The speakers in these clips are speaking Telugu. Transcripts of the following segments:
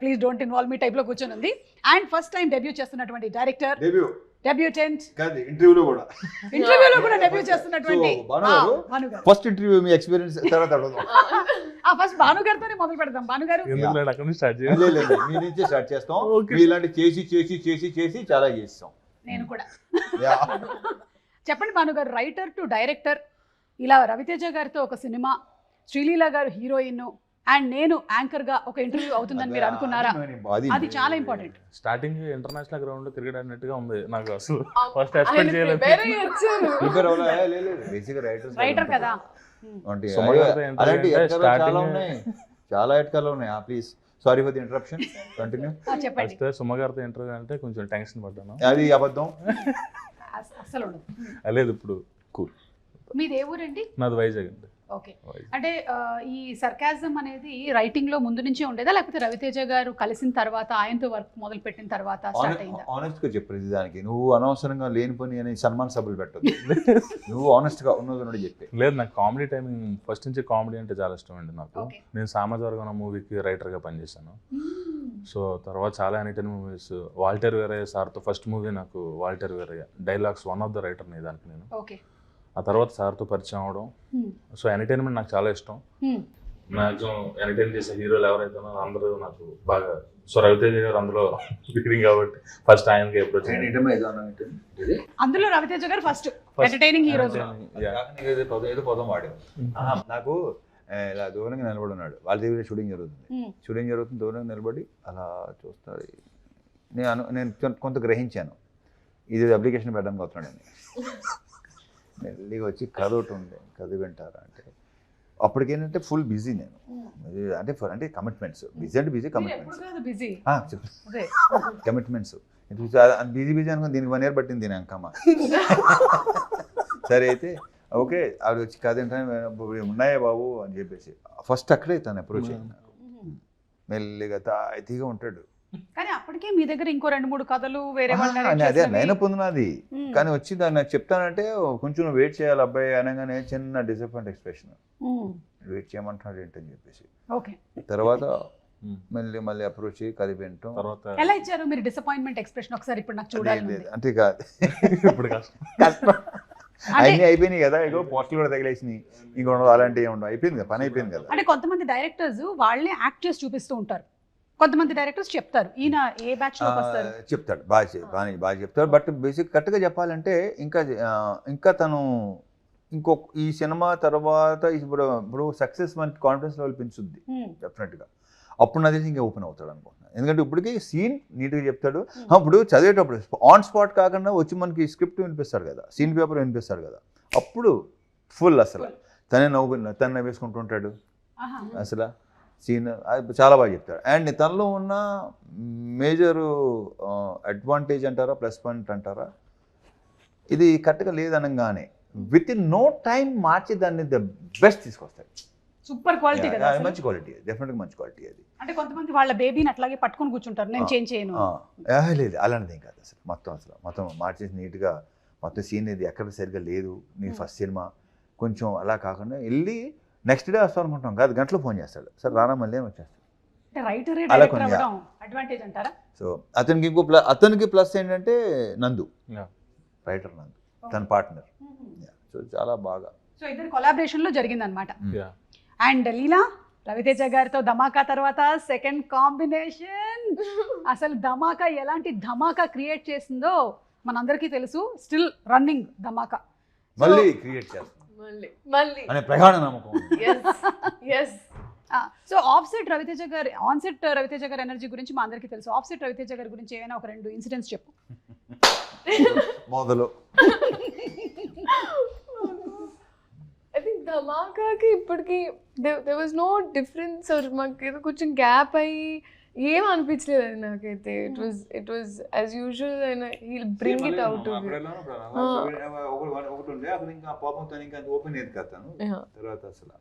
ప్లీజ్ డోంట్ ఇన్వాల్వ్ మీ టైప్లో కూర్చొని ఉంది అండ్ ఫస్ట్ టైం డెబ్యూ చేస్తున్నటువంటి డైరెక్టర్ డెబ్యూ డెబ్యూటెంట్ కాదు ఇంటర్వ్యూలో కూడా. ఇంటర్వ్యూలో కూడా డెబ్యూ చేస్తున్నటువంటి ఫస్ట్ ఇంటర్వ్యూ మీ ఎక్స్పీరియన్స్ తర్వాత ఆ ఫస్ట్ భాను గారితోనే మొదలు పెడదాం. భాను గారు? ఎందుకు లేదు అక్కడ నుంచి స్టార్ట్ లేదు, చేయాలి లేదు, మీ నుంచే స్టార్ట్ చేస్తాం. ఇలాంటి చేసి చేసి చేసి చేసి చాలా చేస్తాం. నేను కూడా. చెప్పండి భాను గారు రైటర్ టు డైరెక్టర్ ఇలా రవితేజ గారితో ఒక సినిమా శ్రీలీల గారు హీరోయిన్. అండ్ నేను యాంకర్గా ఒక ఇంటర్వ్యూ అవుతుందని మీరు అనుకున్నారా? అది చాలా ఇంపార్టెంట్ స్టార్టింగ్ ఇంటర్నేషనల్ గ్రౌండ్లో క్రికెట్ ఆడినట్టుగా ఉంది నాకు అసలు. ఫస్ట్ ఎక్స్పెక్ట్ చేయలేదు. రైటర్ కదా? చాలా starting- ఉన్నాయి. చాలా ఎట్కాలు ఉన్నాయి. Please sorry for the interruption continue first Suma గారితో ఇంటర్వ్యూ అంటే కొంచెం టెన్షన్ పడ్డాను. అది అబద్ధం. అస్- అస్సలు ఉండదు. ఆ, లేదు ఇప్పుడు కూల్ మీది ఏ ఊరండి? నాది వైజాగ్ అండి. ఓకే. అంటే ఈ సర్కాజం అనేది రైటింగ్లో ముందు నుంచే ఉండేదా? లేకపోతే రవితేజ గారు కలిసిన తర్వాత ఆయనతో వర్క్ మొదలు పెట్టిన తర్వాత ఆనెస్ట్గా చెప్పు దానికి నువ్వు అనవసరంగా లేని పని అని సన్మాన్ సభలు పెట్టదు నువ్వు ఆనెస్ట్గా ఉన్నది ఉన్నది చెప్పే. లేదు నాకు కామెడీ టైమింగ్ ఫస్ట్ నుంచి కామెడీ అంటే చాలా ఇష్టం అండి నాకు. నేను సామాజిక మూవీకి రైటర్గా పనిచేశాను. సో తర్వాత చాలా ఎనిటైన్ మూవీస్ వాల్టర్ వేరే సార్తో ఫస్ట్ మూవీ నాకు వాల్టర్ వేరే డైలాగ్స్ వన్ ఆఫ్ ద రైటర్ని దానికి నేను. ఓకే. ఆ తర్వాత సార్తో పరిచయం అవడం సో ఎంటర్టైన్మెంట్ నాకు చాలా ఇష్టం. మ్యాక్సిమం ఎంటర్టైన్ చేసే హీరోలు ఎవరైతే ఉన్నారో అందరూ నాకు బాగా సో రవితేజ గారు అందులో లీడింగ్ కాబట్టి ఫస్ట్ ఆయనకి అప్రోచ్ అందులో రవితేజ గారు ఫస్ట్ ఎంటర్టైనింగ్ హీరోస్ పదం ఏదో పదం నాకు ఇలా దూరంగా నిలబడి ఉన్నాడు. వాళ్ళ దగ్గర షూటింగ్ జరుగుతుంది. షూటింగ్ జరుగుతుంది దూరంగా నిలబడి అలా చూస్తాడు. నేను అను నేను కొంత గ్రహించాను. ఇది అప్లికేషన్ పెట్టడానికి వస్తున్నాడని. మెల్లిగా వచ్చి కథ ఒకటి ఉంది కథ వింటారా అంటే. అప్పటికేంటంటే ఫుల్ బిజీ నేను. అంటే ఫర్- అంటే కమిట్మెంట్స్. బిజీ అంటే busy commitments. Commitments. Busy busy అనుకుని దీనికి వన్ ఇయర్ పట్టింది దీని అంకమ్మ సరే అయితే ఓకే ఆవిడ వచ్చి కాదంటే ఉన్నాయా బాబు? అని చెప్పేసి. ఫస్ట్ అక్కడే తను అప్రోచ్ అయింది నాకు. మెల్లిగా తాయితీగా ఉంటాడు. కానీ అప్పటికే మీ దగ్గర ఇంకో రెండు మూడు కథలు వేరే అని అదే. లైన్ పొందినది. కానీ వచ్చి దాన్ని నాకు చెప్తానంటే కొంచెం వెయిట్ చేయాలి అబ్బాయి అనగానే చిన్న డిసప్పాయింట్ ఎక్స్ప్రెషన్. వెయిట్ చేయమంటున్నాడు ఏంటని చెప్పేసి. ఓకే. తర్వాత మళ్ళీ మళ్ళీ అప్రోచ్ కదిపి వినటం తర్వాత ఎలా ఇచ్చారు మీరు డిసప్పాయింట్మెంట్ ఎక్స్ప్రెషన్ ఒకసారి ఇప్పుడు నాకు చూడాలి. అంతే కాదు. ఇప్పుడు కష్టం. అన్నీ అయిపోయినాయి కదా ఇగో పోస్టులు కూడా తగిలేసినాయి. ఇంక ఉండదు అలాంటివి ఉండవు అయిపోయింది కదా పని అయిపోయింది కదా. అంటే కొంతమంది డైరెక్టర్స్ వాళ్ళే యాక్ట్ చేసి చూపిస్తూ ఉంటారు. కొంతమంది డైరెక్టర్స్ చెప్తారు. ఈయన ఏ బ్యాచ్ వస్తారు? చెప్తాడు. బాగా బాగా బాగా చెప్తాడు. బట్ బేసిక్ కరెక్ట్గా చెప్పాలంటే ఇంకా ఇంకా తను ఇంకో ఈ సినిమా తర్వాత ఇప్పుడు ఇప్పుడు సక్సెస్ మనకి కాన్ఫిడెన్స్ లెవెల్ పెంచుద్ది. డెఫినెట్గా అప్పుడు నాకు తెలిసి ఇంకా ఓపెన్ అవుతాడు అనుకుంటున్నాను ఎందుకంటే ఇప్పటికీ సీన్ నీట్గా చెప్తాడు. ఆ, ఇప్పుడు చదివేటప్పుడు ఆన్ స్పాట్ కాకుండా వచ్చి మనకి స్క్రిప్ట్ వినిపిస్తాడు కదా. సీన్ పేపర్ వినిపిస్తాడు కదా. అప్పుడు ఫుల్ అసలు. తనే నవ్వు తను నవ్వేసుకుంటుంటాడు. అసలు? సీన్ అది చాలా బాగా చెప్తాడు అండ్ తనలో ఉన్న మేజర్ అడ్వాంటేజ్ అంటారా ప్లస్ పాయింట్ అంటారా ఇది కరెక్ట్గా లేదనగానే విత్ ఇన్ నో టైం మార్చి దాన్ని ద బెస్ట్ తీసుకొస్తాడు సూపర్ క్వాలిటీ కదా. మంచి క్వాలిటీ డెఫినెట్గా మంచి క్వాలిటీ అది అంటే కొంతమంది వాళ్ళ బేబీని అట్లాగే పట్టుకొని కూర్చుంటారు నేను. చేంజ్ చేయను లేదు అలాంటిది ఏం కాదు అసలు మొత్తం అసలు మొత్తం మార్చేసి నీట్గా మొత్తం సీన్ ఇది ఎక్కడ సరిగ్గా లేదు నీ Hmm. ఫస్ట్ సినిమా కొంచెం అలా కాకుండా వెళ్ళి నెక్స్ట్ డే వస్తాం అనుకుంటాం కాదు గంటలో ఫోన్ చేస్తాడు. సార్ రానా మళ్ళీ అని వచ్చేస్తాడు? సో అతనికి ఇంకో ప్లస్ అతనికి ప్లస్ ఏంటంటే నందు. రైటర్ నందు. తన పార్ట్నర్ సో చాలా బాగా. సో ఇద్దరు కొలాబరేషన్లో జరిగింది అనమాట Mm. Yeah. And Leela Raviteja గారితో ధమాకా తర్వాత సెకండ్ కాంబినేషన్ అసలు ధమాకా ఎలాంటి ధమాకా క్రియేట్ చేసిందో మనందరికీ తెలుసు. Still running Dhamaka. మళ్ళీ క్రియేట్ చేస్తాం మళ్ళీ మళ్ళీ. అనే ప్రగాఢ నమ్మకం. Yes so off set Raviteja గారి ఆన్ సెట్ రవితేజ గారి ఎనర్జీ గురించి మా అందరికీ తెలుసు. ఆఫ్ సెట్ రవితేజ గారి గురించి ఏమైనా ఒక రెండు ఇన్సిడెంట్స్ చెప్పు. మొదలు. ఐ థింక్ ధమాకాకి ఇప్పటికి దే వాజ్ నో డిఫరెన్స్ మాకు ఏదో కొంచెం గ్యాప్ అయ్యి ఏం అనిపించలేదు నాకైతే. It was it was as usual and he bring it out ఒకటి ఉండే అక్కడ ఇంకా పాపం తను ఇంకా ఓపెన్ అయ్యేది కదా తర్వాత అసలు.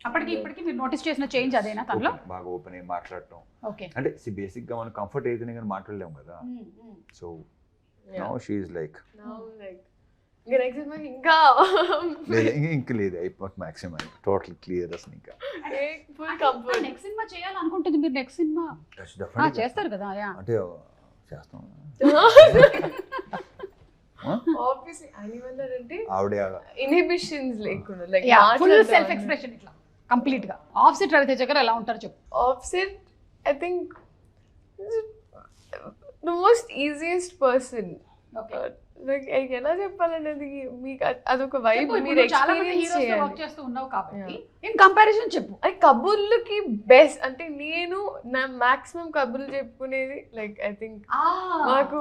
అప్పటికి ఇప్పటికి మీరు నోటీస్ చేసిన చేంజ్ అదేనా తనలో? బాగా ఓపెన్ అయ్యి మాట్లాడటం. ఓకే అంటే బేసిక్గా మనం కంఫర్ట్ అయితేనే కానీ మాట్లాడలేము కదా. సో నౌ షీఈ్ లైక్ like ఇంకా నెక్స్ట్ సినిమా ఇంకా లేదు ఇంక- ఇంక లేదు అయిపోట్ మ్యాక్సిమం టోటల్ క్లియర్ అసలు ఇంకా. Full comfort. నెక్స్ట్ సినిమా చేయాలనుకుంటుంది మీరు నెక్స్ట్ సినిమా Definitely చేస్తారు కదా యా అంటే చేస్తాం. ఆబ్వియస్లీ అనిమల్ అంటే ఆవిడ ఇన్హిబిషన్స్ లేకుండా లైక్ ఫుల్ సెల్ఫ్ ఎక్స్ప్రెషన్ ఇట్లా కంప్లీట్గా. ఆఫ్ సెట్ రవితేజ గారు ఎలా ఉంటారు చెప్పు. Upset I think the most easiest person like ఎలా చెప్పాలనేది మీకు అదొక వైబ్ ఇప్పుడు మీరు నువ్వు చాలా మంది ఎక్స్పీరియన్స్ హీరోస్ వర్క్ చేయాలి. చేస్తూ ఉన్నావు కాబట్టి ఇన్ కంపారిజన్ చెప్పు. అది కబుర్లకి బెస్ట్ అంటే నేను నా మాక్సిమం కబుర్లు చెప్పుకునేది లైక్ ఐ థింక్ నాకు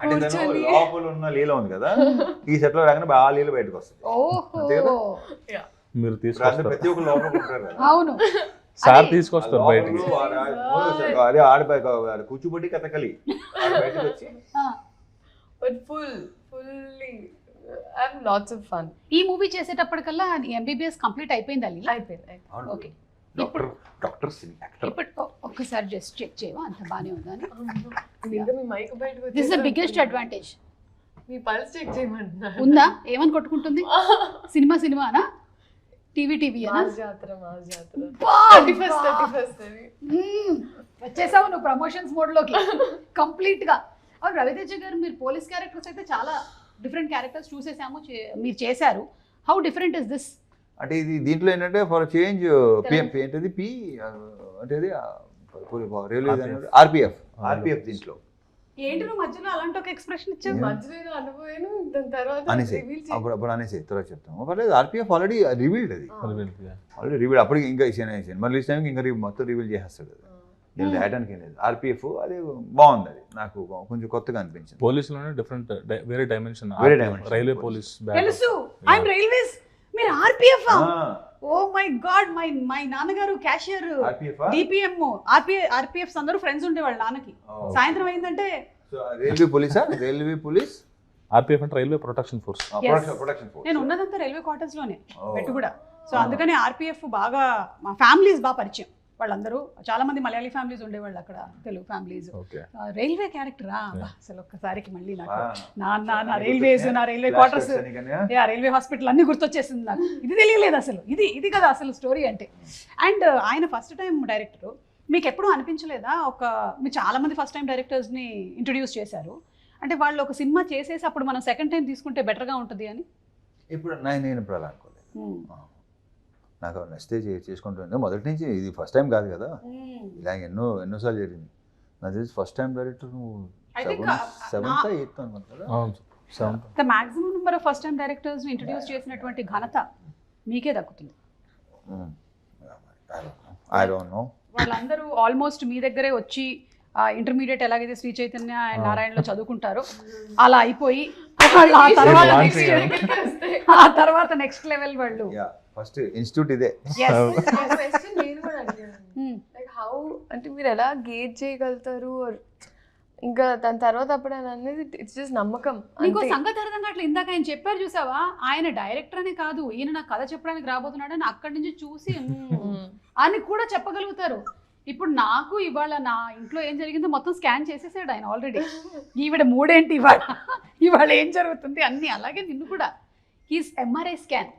అంటే తను కూర్చొని లోపల ఉన్న లీల ఉంది కదా ఈ సెట్లో రాగానే బాగా లీల బయటకు వస్తుంది. ఓహో? మీరు తీసుకొస్తారు. ప్రతి ఒక్కరు లోపల ఉంటారు కదా. అవును. సార్ తీసుకొస్తారు బయటికి. అదే ఆడ కూచిపూడి కథకలి బయటకు వచ్చి. ఆ. But full fully I have lots of fun ఈ మూవీ చేసేటప్పటికల్లా ఎంబీబీఎస్ కంప్లీట్ అయిపోయింది అల్లి అయిపోయింది. ఓకే డాక్టర్ డాక్టర్ యాక్టర్ ఇప్పుడు ఒక్కసారి జస్ట్ చెక్ చేయవా? అంత బానే మీ మైక్ బయటకు దిస్ ద బిగ్గెస్ట్ అడ్వాంటేజ్ మీ పల్స్ చెక్ చేయమంటున్నారు ఉందా? ఏమని కొట్టుకుంటుంది? సినిమా సినిమానా? టీవీ టీవీ జాతర వచ్చేసావు నువ్వు ప్రమోషన్స్ మోడ్లోకి. రవితేజ గారు మీరు పోలీస్ క్యారెక్టర్స్ అయితే చాలా డిఫరెంట్ క్యారెక్టర్స్ చూసేసాము మీరు చేశారు. హౌ డిఫరెంట్ ఇస్ దిస్ అంటే ఇది దీంట్లో ఏంటంటే ఫర్ చేంజ్ ఏంటది? పి అంటే రైల్వే ఆర్పిఎఫ్ ఆర్పిఎఫ్ దీంట్లో. ఏంటి నువ్వు మధ్యలో అలాంటి ఒక ఎక్స్ప్రెషన్ ఇచ్చావు? మధ్యలో ఏదో అనుభవాను దాని తర్వాత అనేసి. అప్పుడు అప్పుడు అనేసి తర్వాత చెప్తాం. పర్లేదు ఆర్పిఎఫ్ ఆల్రెడీ రివీల్డ్ అది. ఆల్రెడీ రివీల్ అప్పటికి ఇంకా సినిమా రిలీజ్ టైంకి ఇంకా రివీల్ మొత్తం రివీల్ చేసేస్తాడు అది నేను Hmm. ఏం లేదు. ఆర్పిఎఫ్ అది బాగుంది అది. నాకు కొంచెం కొత్తగా అనిపించింది. పోలీసులోనే డిఫరెంట్ వేరే డైమెన్షన్ వేరే dimension. రైల్వే పోలీస్ తెలుసు. ఐఎమ్ రైల్వేస్ మీరు RPF. Oh my god my my నాన్నగారు క్యాషియర్? డిపిఎం ఆర్పిఐ ఆర్పిఎఫ్స్ అందరూ ఫ్రెండ్స్ ఉండేవాళ్ళు నాన్నకి. Oh. సాయంత్రం అయిందంటే రైల్వే పోలీసా రైల్వే పోలీస్ ఆర్పిఎఫ్ అంటే రైల్వే ప్రొటెక్షన్ ఫోర్స్ నేను ఉన్నదంతా రైల్వే క్వార్టర్స్లోనే. పెట్టు కూడా. సో. అందుకని ఆర్పిఎఫ్ బాగా మా ఫ్యామిలీస్ బాగా పరిచయం. వాళ్ళందరూ చాలా మంది మలయాళీ ఫ్యామిలీస్ ఉండేవాళ్ళు అక్కడ తెలుగు ఫ్యామిలీస్. రైల్వే క్యారెక్టరా? అసలు ఒక్కసారికి మళ్ళీ నాకు. నాన్న నా రైల్వేస్ నా రైల్వే క్వార్టర్స్. రైల్వే హాస్పిటల్ అన్ని గుర్తొచ్చేసింది నాకు. ఇది తెలియలేదు అసలు. ఇది ఇది కదా అసలు స్టోరీ అంటే. అండ్ ఆయన ఫస్ట్ టైం డైరెక్టర్. మీకు ఎప్పుడూ అనిపించలేదా? ఒక మీరు చాలా మంది ఫస్ట్ టైం డైరెక్టర్స్ని ఇంట్రడ్యూస్ చేశారు. అంటే వాళ్ళు ఒక సినిమా చేసేసి అప్పుడు మనం సెకండ్ టైం తీసుకుంటే బెటర్గా ఉంటుంది అని? ఇప్పుడు నేను ఇప్పుడు అలా అనుకోలేదు. నాకు నచ్చితే చే- చేసుకుంటుంది మొదటి నుంచి ఇది ఫస్ట్ టైం కాదు కదా. ఇలా ఎన్నో ఎన్నోసార్లు జరిగింది. నాకు తెలిసి ఫస్ట్ టైం డైరెక్టర్ నువ్వు uh, సెవెంత్ ఎయిత్ అనుకుంటా seven the maximum number of first time డైరెక్టర్స్ని introduce చేసినటువంటి ఘనత మీకే దక్కుతుంది. ఐ డోంట్ నో వాళ్ళందరూ ఆల్మోస్ట్ మీ దగ్గరే వచ్చి ఇంటర్మీడియట్ ఎలాగైతే శ్రీ చైతన్య అండ్ నారాయణలో చదువుకుంటారో అలా అయిపోయి ఆ తర్వాత నెక్స్ట్ లెవెల్ వాళ్ళు యా ఫస్ట్ ఇన్స్టిట్యూట్ ఇదే. కూడా అడిగాను. Hmm. లైక్ హౌ అంటే మీరు ఎలా గేట్ చేయగలుగుతారు? ఇంకా దాని తర్వాత అప్పుడు అనేది ఇట్స్ జస్ట్ నమ్మకం. నీకు. సంగతి అర్థం కావట్లేదు ఇందాక ఆయన చెప్పారు చూసావా? ఆయన డైరెక్టర్ అనే కాదు ఈయన నాకు కథ చెప్పడానికి రాబోతున్నాడని అక్కడి నుంచి చూసి. అని కూడా చెప్పగలుగుతారు. ఇప్పుడు నాకు ఇవాళ నా ఇంట్లో ఏం జరిగిందో మొత్తం స్కాన్ చేసేసాడు ఆయన ఆల్రెడీ ఈవిడ మూడేంటి ఇవాళ? ఇవాళ ఏం జరుగుతుంది? అన్ని అలాగే నిన్ను కూడా. హీస్ ఎంఆర్ఐ స్కాన్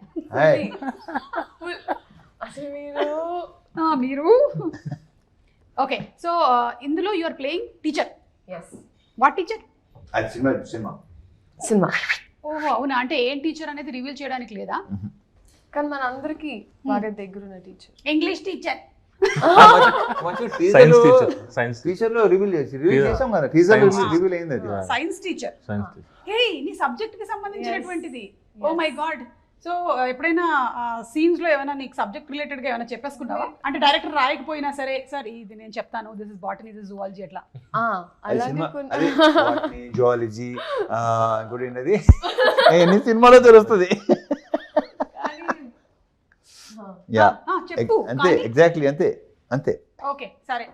అసలు మీరు మీరు? ఓకే సో ఇందులో you are playing teacher yes what teacher cinema cinema. Cinema. ఓహో అవునా? అంటే ఏం టీచర్ అనేది రివీల్ చేయడానికి లేదా? కానీ మన అందరికి బాగా దగ్గరున్న teacher English teacher science teacher science టీచర్లో reveal చేసి రివీల్. చేసాం కదా Science రివీల్ అయింది అది. Science teacher science teacher hey నీ సబ్జెక్ట్కి సంబంధించినటువంటిది. ఓ. మై గాడ్ సో ఎప్పుడైనా సీన్స్లో ఏమైనా నీకు సబ్జెక్ట్ రిలేటెడ్గా ఏమైనా చెప్పేసుకున్నావా? అంటే డైరెక్టర్ రాయకపోయినా సరే సార్ ఇది నేను చెప్తాను this is botany this zoology అట్లా. జువాలజీ ఇంకోటి ఏంటది? ఎన్ని సినిమాలో తెలుస్తుంది? కానీ- ఆ. యా అంతే ఎగ్జాక్ట్లీ అంతే అంతే. ఓకే సరే.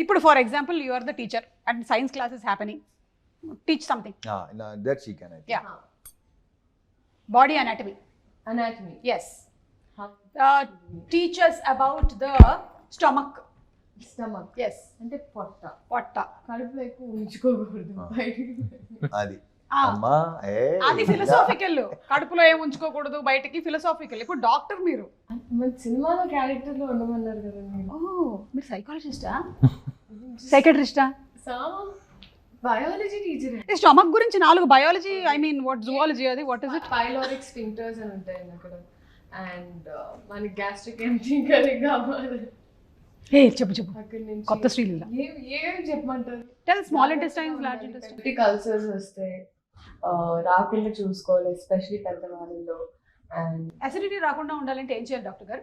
ఇప్పుడు for example you are the teacher and science classes happening teach something that she can yeah body anatomy. Anatomy. Yes teachers about the stomach stomach yes అంటే పొట్ట. పొట్ట. కడుపులో ఎక్కువ ఉంచుకోకూడదు. బయటికి అది. ఆ, అమ్మా ఏ అది ఫిలసాఫికల్ కడుపులో ఏం ఉంచుకోకూడదు బయటికి ఫిలసాఫికల్ ఇప్పుడు డాక్టర్ మీరు. మన సినిమాలో క్యారెక్టర్లో ఉండమన్నారు కదా మీరు. ఓ మీరు సైకాలజిస్టా సైకట్రిస్టా బయాలజీ టీచర్ స్టమక్ గురించి నాలుగు biology I mean what zoology అది what is it pyloric sphincters అని ఉంటాయి అక్కడ. అండ్ మనకి గ్యాస్ట్రిక్ ఎంటీ కర్రీ కావాలి. ఏ చెప్పు చెప్పు. కొత్త శ్రీలీల. ఏం ఏం చెప్పమంటారు? Tell small intestines large intestine ulcers వస్తే ఆ, రాకుండా చూసుకోవాలి ఎస్పెషలీ పెద్దవాళ్ళలో. అండ్ అసిడిటీ రాకుండా ఉండాలంటే ఏం చేయాలి డాక్టర్ గారు?